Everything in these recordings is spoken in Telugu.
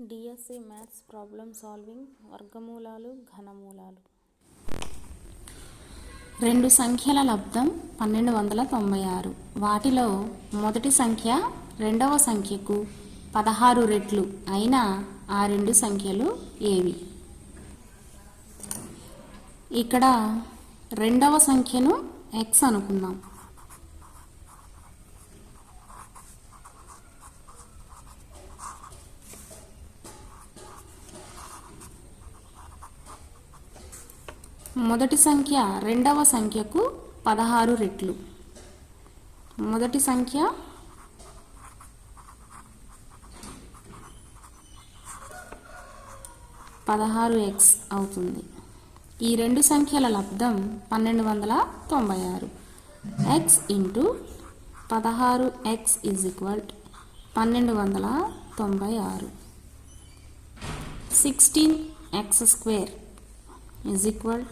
డిఎస్సి మ్యాథ్స్ ప్రాబ్లమ్ సాల్వింగ్ వర్గమూలాలు ఘనమూలాలు రెండు సంఖ్యల లబ్దం పన్నెండు వందల తొంభై ఆరు. వాటిలో మొదటి సంఖ్య రెండవ సంఖ్యకు పదహారు రెట్లు అయిన ఆ రెండు సంఖ్యలు ఏవి? ఇక్కడ రెండవ సంఖ్యను ఎక్స్ అనుకుందాం. మొదటి సంఖ్య రెండవ సంఖ్యకు పదహారు రెట్లు. మొదటి సంఖ్య పదహారు ఎక్స్ అవుతుంది. ఈ రెండు సంఖ్యల లబ్ధం పన్నెండు వందల తొంభై ఆరు. ఎక్స్ ఇంటూ పదహారు ఎక్స్ ఈజ్ ఈక్వల్ పన్నెండు వందల తొంభై ఆరు. Sixteen x square is equal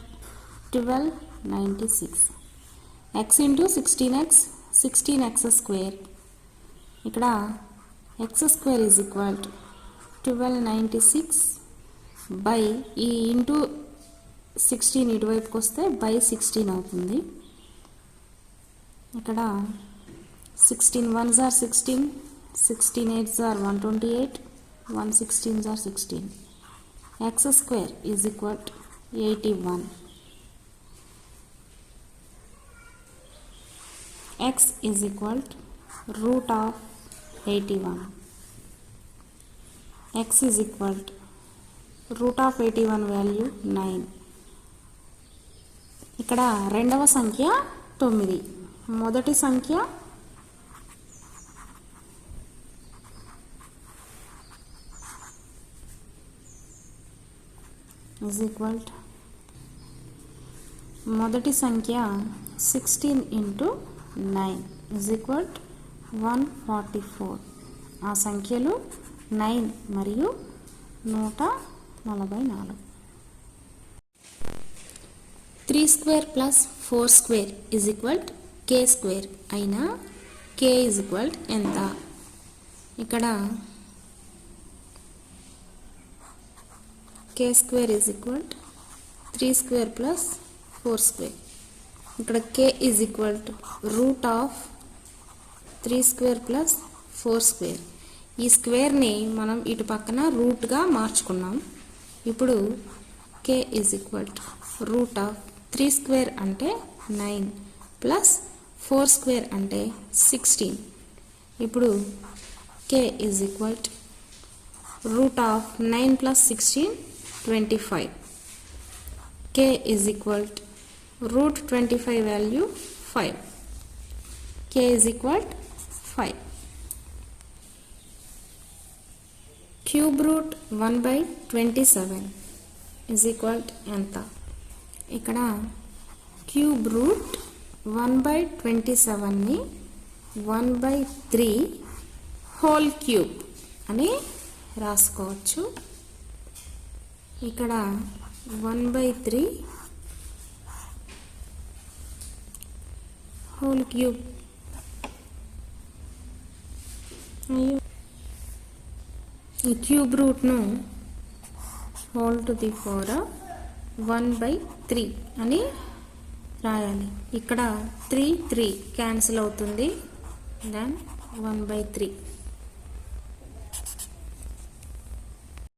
twelve ninety six x into sixteen x sixteen x square ఇక్కడ x square is equal to twelve ninety six by ఈ ఇంటూ సిక్స్టీన్ ఇటువైపుకి వస్తే బై సిక్స్టీన్ అవుతుంది. ఇక్కడ సిక్స్టీన్ వన్ జార్ sixteen sixteen eight jar one twenty eight one sixteen jar sixteen x square is equal to 81 x is equal to root of 81 x is equal to root of 81 value 9 ఇక్కడ రెండవ సంఖ్య తొమ్మిది మొదటి సంఖ్య ఈజ్ ఈక్వల్ మొదటి సంఖ్య sixteen into nine is equal one forty four. ఆ సంఖ్యలు నైన్ మరియు నూట నలభై నాలుగు. Three square plus four square is equal K square. అయినా కే ఇజ్ ఈక్వల్ ఎంత? ఇక్కడ K square is equal three square plus four square. ఇక్కడ K is equal to root of three square plus four square ఈ స్క్వేర్ని మనం ఇటు పక్కన రూట్గా మార్చుకున్నాం. ఇప్పుడు K is equal to root of three square అంటే నైన్ ప్లస్ ఫోర్ స్క్వేర్ అంటే సిక్స్టీన్ ఇప్పుడు K is equal to root of nine plus sixteen twenty five K is equal to root 25 value 5 k is equal to 5 cube root 1 by 27 is equal to ఎంత? ఇక్కడ cube root one by twenty సెవెన్ని one by three whole cube అని రాసుకోవచ్చు. ఇక్కడ one by three whole cube ఈ cube రూట్ను whole to the four one by three అని రాయాలి. ఇక్కడ త్రీ త్రీ క్యాన్సిల్ అవుతుంది. Then one by three.